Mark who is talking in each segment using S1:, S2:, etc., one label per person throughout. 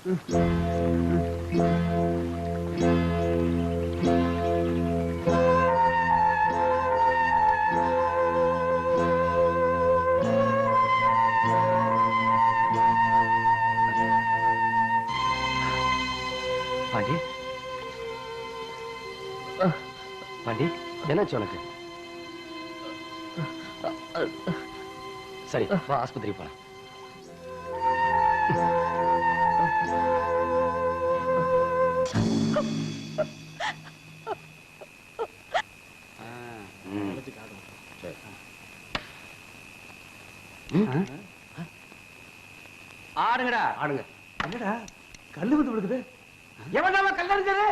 S1: பாண்டி. பாண்டி என்னாச்சு உனக்கு? சரி வா ஆஸ்பத்திரி போலாம். ஆடுங்கடா. ஆடுங்க.
S2: என்னடா? கல்லு வந்து விடுக்குது
S1: எவன் கல்லறிஞ்சது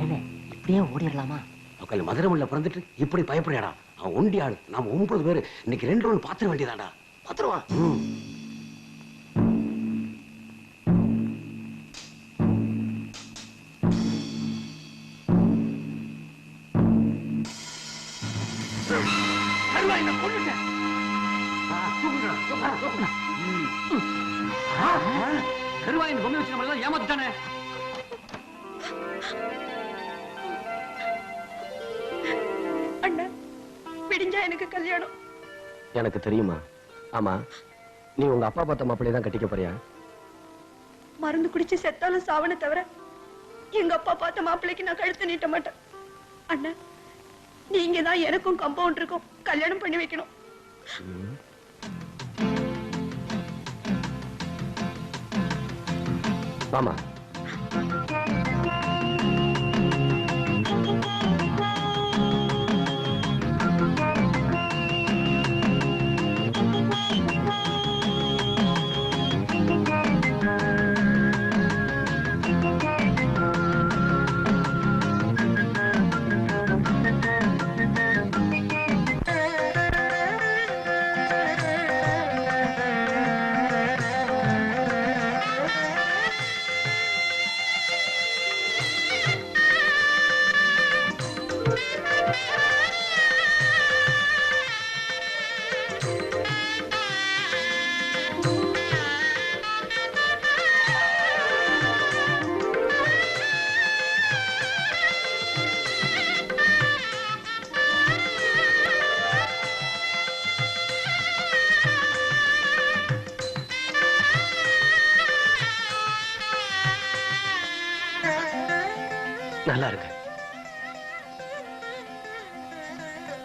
S3: ஏங்க இப்படியே ஓடிடலாமா?
S1: உட்காந்து மதுரை உள்ள பிறந்துட்டு இப்படி பயப்படையாடா அவன் ஒண்டி ஆளு நாம ஒன்பது பேரு. இன்னைக்கு ரெண்டு ரவுண்ட் பாத்திர வேண்டியதாடா பாத்துருவா
S4: அண்ணா விடிஞ்சா எனக்கு கல்யாணம்.
S1: எனக்கு தெரியுமா? ஆமா. நீ உங்க அப்பா பார்த்த மாப்பிள்ளைய தான் கட்டிக்க போறியா?
S4: மருந்து குடிச்சு செத்தாலும் சாவன தவிர எங்க அப்பா பார்த்த மாப்பிள்ளைக்கு நான் கழுத்து நீட்ட மாட்டேன். அண்ணா நீங்க தான் எனக்கும் கம்பவுண்ட் இருக்கும் கல்யாணம் பண்ணி வைக்கணும்.
S1: வாமா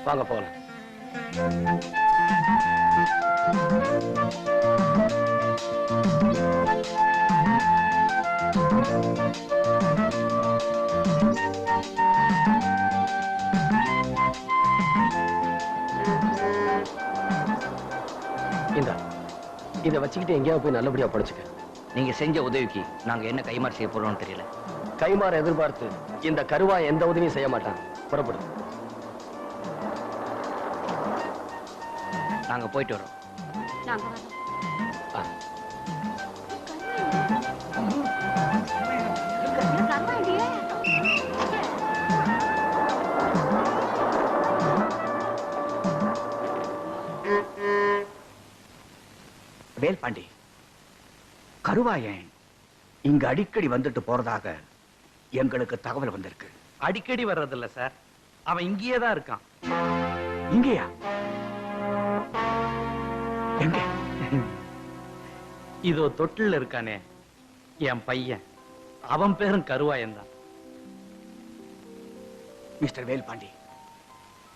S1: வாங்க போகலாம் இந்தா இதை வச்சுக்கிட்டு எங்கேயாவது போய் நல்லபடியா படிச்சுக்க.
S5: நீங்க செஞ்ச உதவிக்கு நாங்க என்ன கைமாறு செய்ய போறோம்னு தெரியல.
S1: கைமாற எதிர்பார்த்து இந்த கருவா எந்த உதவியும் செய்ய மாட்டான். புறப்படு.
S5: நாங்க போயிட்டு வரோம்.
S4: நாங்க வரோம்.
S2: வேல்பாண்டி கருவாயன் இங்க அடிக்கடி வந்துட்டு போறதாக எங்களுக்கு தகவல் வந்திருக்கு.
S6: அடிக்கடி வர்றதில்ல சார். அவன் இங்கேயே தான் இருக்கான்.
S2: இங்கேயா?
S6: இதோ தொட்டில் இருக்கானே என் பையன். அவன் பேரும் கருவாயன் தான்
S2: மிஸ்டர் வேல்பாண்டி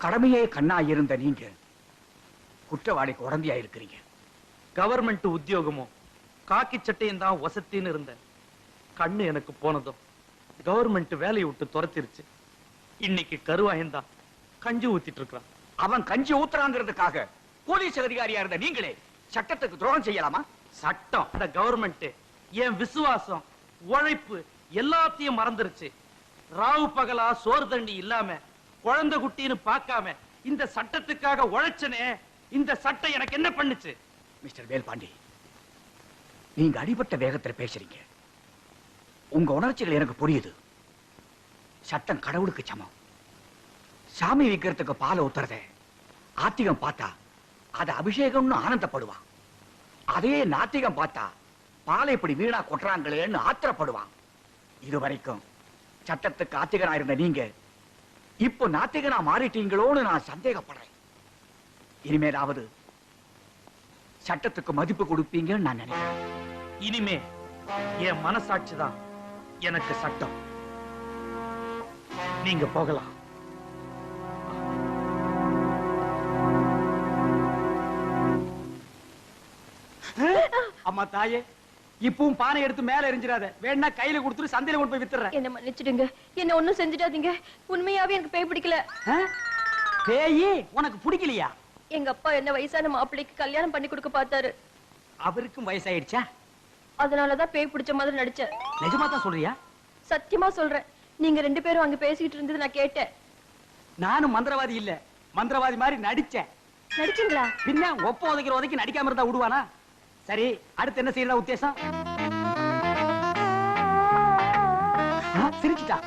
S2: கடமையே கண்ணா இருந்த நீங்க குற்றவாளிக்கு உடந்தையா இருக்கிறீங்க
S6: கவர்மெண்ட் உத்தியோகமும் காக்கி சட்டையும் தான் வசத்தின்னு இருந்தேன். கண்ணு எனக்கு போனதும் கவர்மெண்ட் வேலையை விட்டு துரத்திருச்சு. இன்னைக்கு கருவாயன் தான் கஞ்சி ஊத்திட்டு இருக்கிறான்.
S2: அவன் கஞ்சி ஊத்துறாங்கிறதுக்காக போலீஸ் அதிகாரியா இருந்த நீங்களே சட்டத்துக்கு துரோகம் செய்யலாமா?
S6: சட்டம். இந்த கவர்மெண்ட் என் விசுவாசம் உழைப்பு எல்லாத்தையும் மறந்துருச்சு. ராவு பகலா சோறு தண்ணி இல்லாம குழந்தை குட்டின்னு பார்க்காம இந்த சட்டத்துக்காக உழைச்சனே இந்த சட்டம் எனக்கு என்ன பண்ணுச்சு?
S2: மிஸ்டர் வேல்பாண்டி நீங்க அடிபட்ட வேகத்துல பேசுறீங்க. உங்க உணர்ச்சிகள் எனக்கு புரியுது. சட்டம் கடவுளுக்கு சமம். சாமி விக்கிறதுக்கு பாலை ஊத்துறத ஆத்திகம் பார்த்தா அது அபிஷேகம்னு ஆனந்தப்படுவான். அதே நாத்திகம் பார்த்தா பாலை இப்படி வீணா கொட்டுறாங்களேன்னு ஆத்திரப்படுவான். இது வரைக்கும் சட்டத்துக்கு ஆத்திகனா இருந்த நீங்க இப்போ நாத்திகனா மாறிட்டீங்களோன்னு நான் சந்தேகப்படுறேன். இனிமேலாவது சட்டத்துக்கு மதிப்பு கொடுப்பீங்கன்னு நான் நினைக்கிறேன்.
S6: இனிமே என் மனசாட்சி தான் எனக்கு சட்டம். நீங்க போகலாம்.
S7: அம்மா தாயே இப்பவும் பானை எடுத்து மேல எரிஞ்சிடாத. வேணா கையில கொடுத்துட்டு சந்தையில கொண்டு போய் வித்துறேன்
S8: என்ன மன்னிச்சிடுங்க. என்ன ஒண்ணும் செஞ்சிடாதீங்க. உண்மையாவே எனக்கு பேய் பிடிக்கல.
S7: பேயி உனக்கு பிடிக்கலையா?
S8: எங்க அப்பா என்ன வயசான மாப்பிள்ளைக்கு கல்யாணம் பண்ணி கொடுக்க பார்த்தாரு.
S7: அவருக்கும் வயசாயிடுச்சா?
S8: அதனாலதான் பேய் பிடிச்ச மாதிரி நடிச்சேன்.
S7: நிஜமா தான் சொல்றியா?
S8: சத்தியமா சொல்றேன். நீங்க ரெண்டு பேரும் அங்க பேசிக்கிட்டு இருந்தது நான் கேட்டேன்.
S7: நானும் மந்திரவாதி இல்ல. மந்திரவாதி மாதிரி நடிச்சேன்.
S8: நடிச்சீங்களா?
S7: பின்ன ஒப்ப உதைக்கிற உதைக்கு நடிக்காம இருந்தா விடுவானா சரி அடுத்து என்ன செய்யறதா உத்தேசம்? ஆ, சிரிச்சிட்டா.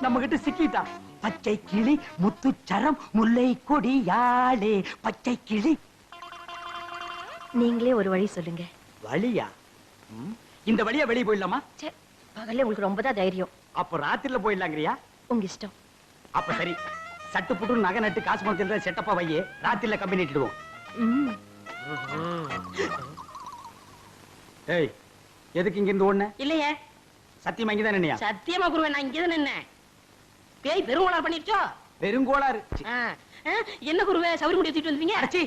S7: நம்ம கிட்ட சிக்கிட்டா. பச்சை கிளி முத்துச்சரம் முல்லை கொடி யாழே பச்சை கிளி.
S8: நீங்களே ஒரு வழி சொல்லுங்க.
S7: வழியா? இந்த வழியா வெளியே போயிடலாமா?
S8: பகல்ல உங்களுக்கு ரொம்ப தான் தைரியம்.
S7: அப்ப ராத்திரில போயிடலாங்கிறியா?
S8: உங்க இஷ்டம்.
S7: அப்ப சரி சட்டு புட்டு நகை நட்டு காசு பணத்தில் செட்டப்பா வையே ராத்திரில கம்பி நீட்டிடுவோம்.
S8: ம்.
S7: ஏய் எதுக்கு இங்க இருந்து ஓடுன?
S9: இல்லையே.
S7: சத்தியமா இங்கதான் நின்னையா?
S9: சத்தியமா குருவே நான் இங்கதான் நின்னேன். பேய் பெருங்கோளா பண்ணிருச்சோ?
S7: பெருங்கோளாறு
S9: என்ன குருவே சவுரி முடி தூக்கிட்டு வந்தீங்க?
S7: அடச்சி.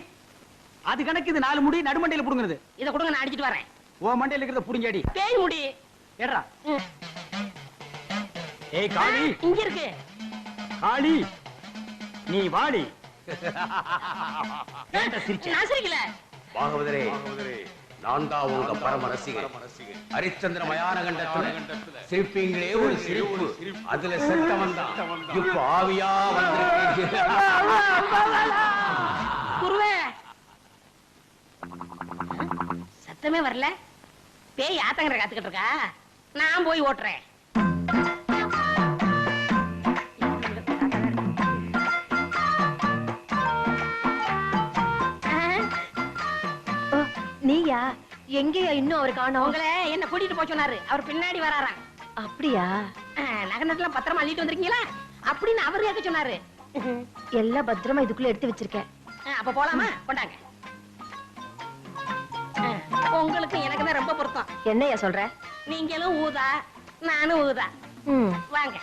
S7: அது கணக்கு இது நாலு முடி நடுமண்டையில புடுங்குறது.
S9: இத கொடுங்க நான் அடிச்சிட்டு வரேன்.
S7: ஓ மண்டையில இருக்கிறத புடுங்கடி
S9: பேய் முடி.
S7: ஏடா. ஏய் காளி.
S9: இங்க இருக்கு.
S7: காளி நீ வாடி?
S9: நான் சிரிக்கல.
S10: பாகவதரே. நான் தான் உங்க பரம ரசிகன் ஹரிச்சந்திர மயான கண்டத்துல சிரிப்பீங்களே ஒரு சிரிப்பு. அதுல செத்தவன் தான் இப்ப ஆவியா வந்திருக்கீங்க
S9: குருவே. சத்தமே வரல. பேய் ஆத்தங்கரை காத்துக்கிட்டு இருக்கா? நான் போய் ஓட்டுறேன்.
S8: எங்கேயா இன்னும் அவர் காணோம்.
S9: உங்களை என்ன கூட்டிட்டு போய் சொன்னாரு. அவர் பின்னாடி வராராம்.
S8: அப்படியா?
S9: ஆ, நகை நட்டுலாம் பத்திரமா அள்ளிட்டு வந்திருக்கீங்களா? அப்படின்னு அவர் கேட்க சொன்னாரு.
S8: எல்லாம் பத்திரமா இதுக்குள்ள எடுத்து வச்சிருக்கேன்.
S9: அப்ப போலாமா? கொண்டாங்க. உங்களுக்கு எனக்கு தான் ரொம்ப பொருத்தம்.
S8: என்னையா சொல்ற?
S9: நீங்களும் ஊதா நானும் ஊதா. வாங்க.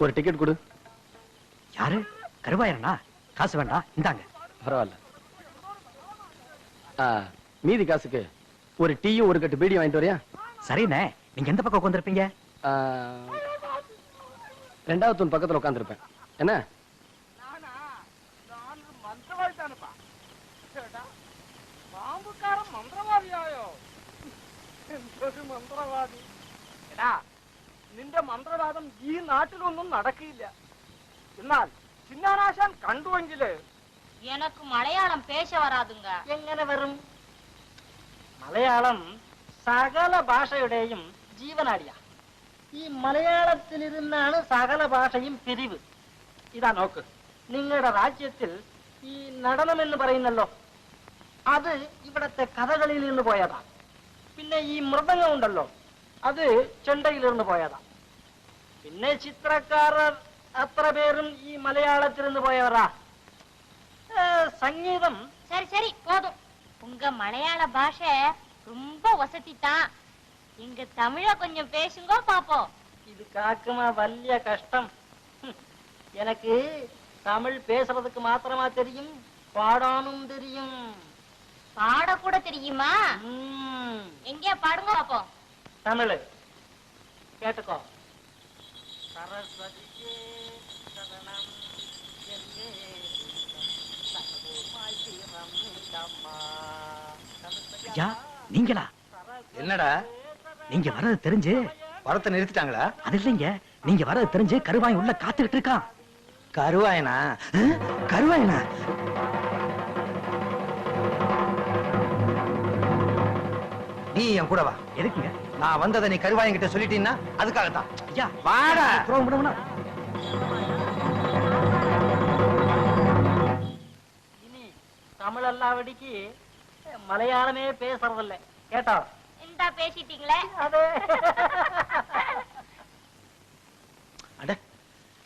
S7: ஒரு டிக்கெட் கொடு யாரு கருவாயரனா காசு வேண்டாம் இந்தாங்க
S11: பரவாயில்ல ஆ, மீதி காசுக்கு ஒரு டீயும் ஒரு கட்டு பீடியும் வாங்கிட்டு வரியா
S7: சரிண்ணே நீங்க எந்த பக்கம் உட்காந்துருப்பீங்க
S11: ரெண்டாவது தூண் பக்கத்துல உட்காந்துருப்பேன் என்ன
S7: എടാ നിന്റെ മന്ത്രവാദം ഈ നാട്ടിലൊന്നും നടക്കില്ല. എന്നാൽ ചിന്നാനാശാൻ കണ്ടുവെങ്കിൽ
S12: എനക്ക് മലയാളം പേശ വരാതുങ്ക.
S9: എങ്ങനെ വരും?
S13: മലയാളം സകല ഭാഷയുടെയും ജീവനാടിയ. ഈ മലയാളത്തിലിരുന്നാണ് സകല ഭാഷയും പിരിവ്. ഇതാ നോക്ക് നിങ്ങളുടെ രാജ്യത്തിൽ ഈ നടനം എന്ന് പറയുന്നല്ലോ അത് ഇവിടത്തെ കഥകളിൽ നിന്ന് പോയതാണ് പിന്നെ ഈ മൃദംഗം അത് ചെണ്ടയിൽ നിന്ന് പോയതാണ് പിന്നെ ചിത്രക്കാരർ അത്ര പേരും ഈ മലയാളത്തിൽ നിന്ന് പോയവരാ ഏ, സംഗീതം
S12: சரி சரி போதும் உங்க மலையாள பாஷை ரொம்ப வசதி தான் எங்க தமிழ கொஞ்சம் பேசுங்க பாப்போம்
S13: இது காக்குமா வல்லிய கஷ்டம் ஹம். எனக்கு தமிழ் பேசுறதுக்கு மாத்திரமா தெரியும் பாடானும் தெரியும்
S12: பாட கூட தெரியுமா
S13: ம்,
S12: எங்கே பாடுங்க பாப்போம்
S13: தமிழ். கேட்டுக்கோ. சரஸ்வதியே சரணம்
S7: ஐயா
S2: நீங்களா?
S14: என்னடா?
S7: நீங்க வர்றது தெரிஞ்சு?
S14: படத்தை நிறுத்திட்டாங்களா?
S7: அது இல்லைங்க. நீங்க வர்றது தெரிஞ்சு கருவாய் உள்ள காத்துக்கிட்டு இருக்கான்.
S14: கருவாயனா? கருவாயனா? நீ என் கூட வா.
S7: எதுக்குங்க?
S14: நான் வந்ததை நீ கருவாயங்கிட்ட சொல்லிட்டீன்னா அதுக்காகத்தான்.
S7: ஐயா
S14: வாடா.
S7: புறம் விடுமுனா
S13: இனி தமிழ் அல்லாவடிக்கு மலையாளமே பேசுறதில்ல. கேட்டா?
S12: இந்தா பேசிட்டீங்களே?
S13: அது.
S14: அட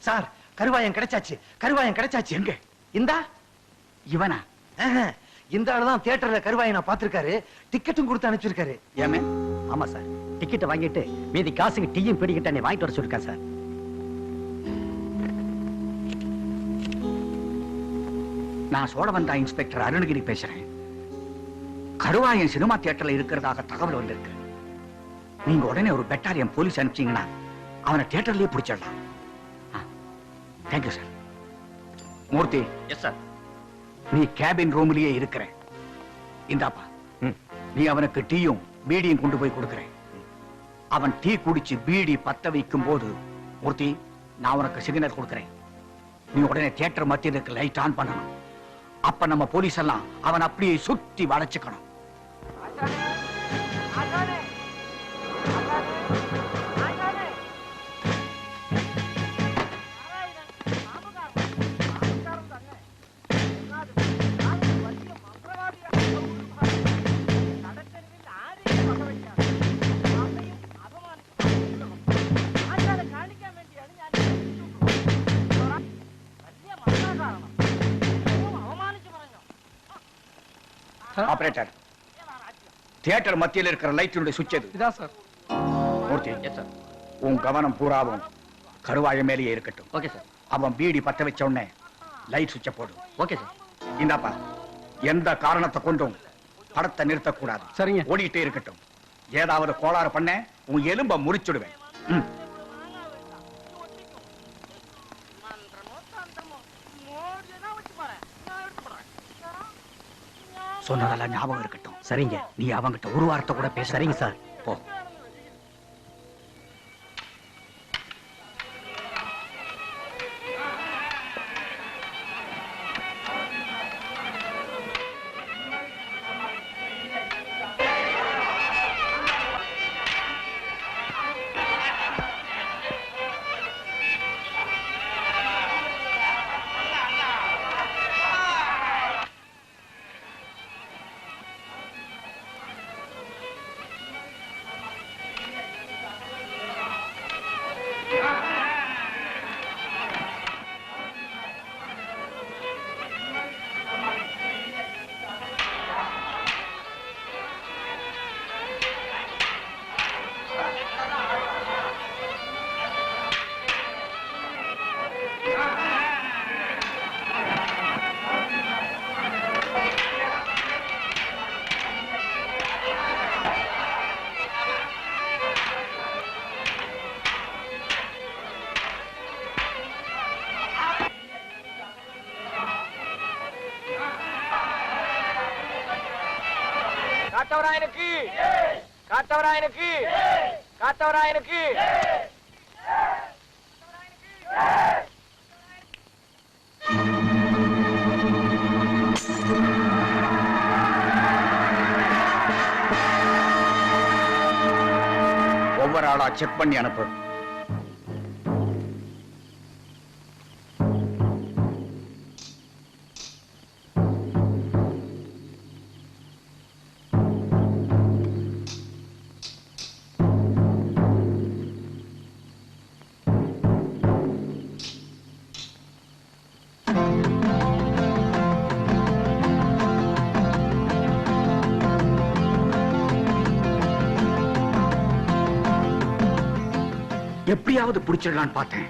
S14: சார் கருவாயம் கிடைச்சாச்சு. கருவாயம் கிடைச்சாச்சு எங்க? இந்தா?
S2: இவனா?
S14: இந்த ஆளு தான் தியேட்டர்ல கருவாயனை பார்த்திருக்காரு. டிக்கெட்டும் கொடுத்து அனுப்பிச்சிருக்காரு.
S2: ஏமே?
S7: ஆமா சார். டிக்கெட் வாங்கிட்டு மீதி காசுக்கு டீயும் பிடிக்கிட்டு வாங்கிட்டு வர சொல்லிருக்கேன் சார்.
S2: நான் சோழவந்தா இன்ஸ்பெக்டர் அருணகிரி பேசுறேன். கருவாயன் சினிமா தியேட்டர்ல இருக்கிறதாக தகவல் வந்திருக்கு. நீங்க உடனே ஒரு பெட்டாலியன் போலீஸ் அனுப்பிச்சீங்கன்னா அவனை தியேட்டர்லயே பிடிச்சிடலாம். Thank you sir
S5: Murthy yes sir
S2: நீ கேபின் ரூம்லயே இருக்கிற இந்தாப்பா. நீ அவனுக்கு டீயும் பீடியும் கொண்டு போய் கொடுக்கிறேன். அவன் டீ குடிச்சு பீடி பத்த வைக்கும் போது மூர்த்தி நான் உனக்கு சிக்னல் கொடுக்கிறேன். நீ உடனே தியேட்டர் மத்தியில் இருக்க லைட் ஆன் பண்ணணும். அப்ப நம்ம போலீஸ் எல்லாம் அவன் அப்படியே சுத்தி வளைச்சுக்கணும். ஆபரேட்டர் தியேட்டர் மத்தியில் இருக்கிற லைட்டினுடைய சுவிட்ச் எது?
S11: இதான் சார்
S2: மூர்த்தி.
S5: எஸ் சார்
S2: உன் கவனம் பூராவும் கருவாய மேலேயே இருக்கட்டும்.
S5: ஓகே சார்
S2: அவன் பீடி பத்த வச்ச உடனே லைட் சுவிட்ச போடு
S5: ஓகே சார்
S2: இந்தாப்பா எந்த காரணத்தை கொண்டும் படத்தை நிறுத்தக்கூடாது.
S11: சரிங்க.
S2: ஓடிட்டே இருக்கட்டும். ஏதாவது கோளாறு பண்ண உன் எலும்ப முறிச்சுடுவேன். ம். சொன்னதெல்லாம் ஞாபகம் இருக்கட்டும்.
S7: சரிங்க.
S2: நீ அவங்கிட்ட ஒரு வார்த்தை கூட பேச
S7: சரிங்க சார்.
S2: போ.
S14: காத்தவராயனுக்கு காத்தவராயனுக்கு
S2: ஒவ்வொரு ஆளா செக் பண்ணி அனுப்பு. எப்படியாவது பிடிச்சிடலான்னு பார்த்தேன்.